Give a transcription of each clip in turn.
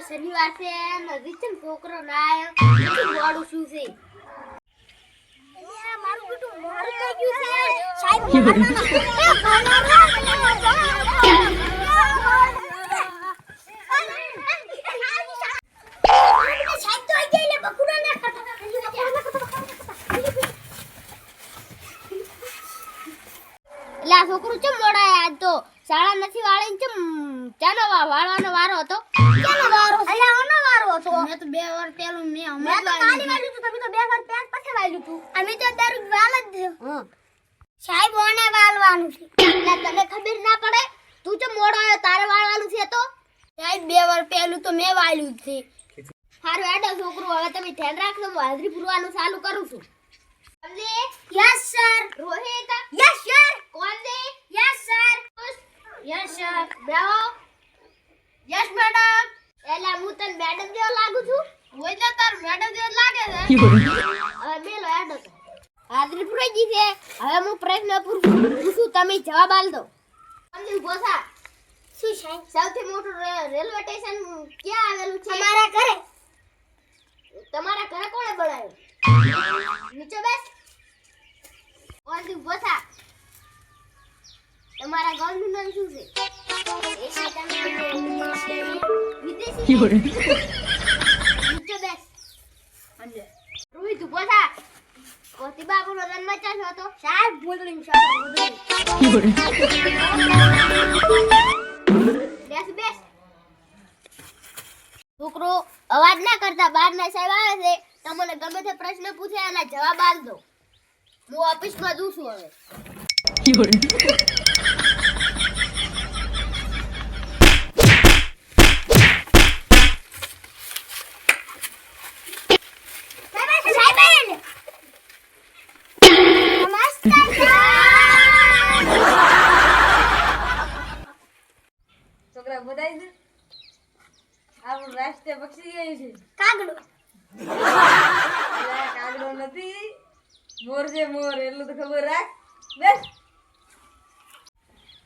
શનિવાર છે ને હજી છોકરો ના આવ્યો કેટલું મોડું શું છે? મારું બેટું મોડું થઈ ગયું છે. સાહેબ છોકરું ચમ મોડાય આજ તો? શાળા નથી વાળી ચમ ચાનો વાળવાનો વારો હતો? ચાનો વારો એટલે આનો વારો હતો. મેં તો બે વાર પેલું મેં હમણાં તો કાલી વાળ્યું તું તમે તો બે વાર પેન પછી વાળ્યું તું. અમે તો દર વાલ જ સાહેબ ઓને વાળવાનું છે. એટલે તને ખબર ના પડે? તું તો મોડો આવ્યો તારે વાળવાનું છે તો? સાહેબ બે વાર પેલું તો મેં વાળ્યું છે. હારું એડો છોકરો હવે તમે ધ્યાન રાખજો હું હાજરી પૂરવાનું ચાલુ કરું છું. સમજે yes sir. Rohit? Yes sir sir yes sir બેહો. Yes madam. એલા હું તને મેડમ જેવો લાગુ છું? હોય તો તાર મેડમ જેવો લાગે છે. હવે મેલો એડો તો હાજરી પૂરી ગઈ છે. હવે હું પ્રશ્ન પૂછું તમે જવાબ આલ દો. સમજી ઊભો શું સાહેબ સૌથી મોટું રેલવે સ્ટેશન ક્યાં આવેલું છે? તમારા ઘરે. તમારા ઘરે કોણે બનાવ્યું? નીચે બેસ. ઊભો થા તમારા ગામનું નામ શું છે? વિદેશી રોહિત ઊભો થા. કોતી બાબુનો જન્મ ચાલ્યો હતો. સાહેબ સાહેબ બેસ બેસ. છોકરો અવાજ ના કરતા બાર ના સાહેબ આવે છે તમને ગમે તે પ્રશ્ન પૂછે એના જવાબ આલ દો. હું ઓફિસમાં જઉં છું હવે. છોકરા બધાય છે આપણું રાષ્ટ્રીય પક્ષી કયું છે કાગડો અલા, કાગડો નથી મોર છે મોર એટલું તો ખબર રાખ બેસ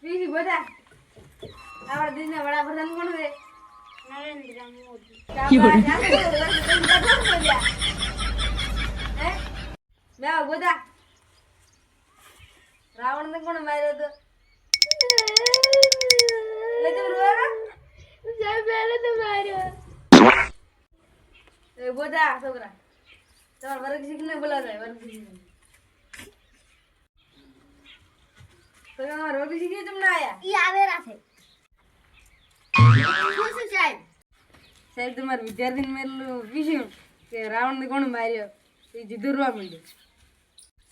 બીજી બધા. આપણા દેશના વડાપ્રધાન કોણ છે? નરેન્દ્ર મોદી. બધા રાવણ ને કોણ માર્યો હતો? બધા છોકરા. તમારા વર્ગ શીખને બોલાવતા વર્ગ શીખને તો તમારા તમને આયા? ઈ આવેરા છે. શું છે સાહેબ? સાહેબ તમારા વિદ્યાર્થીને મેલું કે રાવણને કોણ માર્યો? એ જીધુરવા માંડ્યો.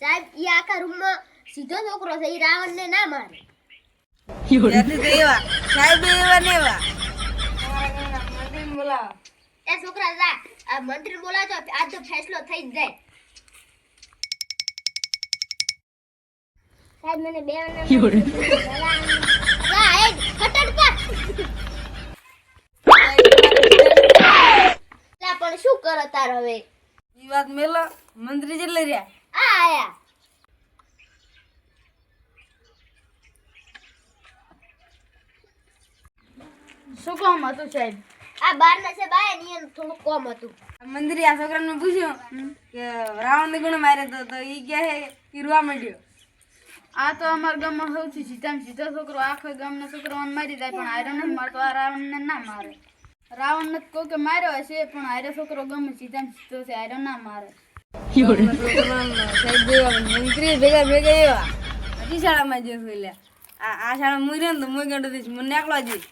સાહેબ ઈ આખા રૂમમાં સીધો છોકરો છે ઈ રાવણને ના મારે. વિદ્યાર્થી એવા. સાહેબ એવા ને એવા. બોલાવો એ છોકરા જા આ મંત્રી બોલાતો આજ તો ફેસલો થઈ જ જાય. સાહેબ મને બે પણ શું કરો તાર હવે? ઈ મેલો મંત્રી જેટલે રહ્યા. આ આયા. શું કામ હતું સાહેબ? આ બાર ના છે બાયની થોડું કોમ હતું. મંત્રી આ છોકરાને પૂછ્યું કે રાવણને કોણ માર્યો તો તો ઈ કહે ઈ રોવા માંડ્યો. આ તો અમારા ગામમાં સૌથી સીધામાં સીધો છોકરો આખો ગામના છોકરો મારી જાય પણ આયરો નથી મારતો આ રાવણને ના મારે. રાવણને તો કોઈ કે માર્યો હશે પણ આયરો છોકરો ગમે સીધામાં સીધો છે આયરો ના મારે. ભેગા ભેગા એવા. હજી શાળામાં આ આ શાળા મુર્યો ને તો મુઈ ગયો મને એકલો જઈશ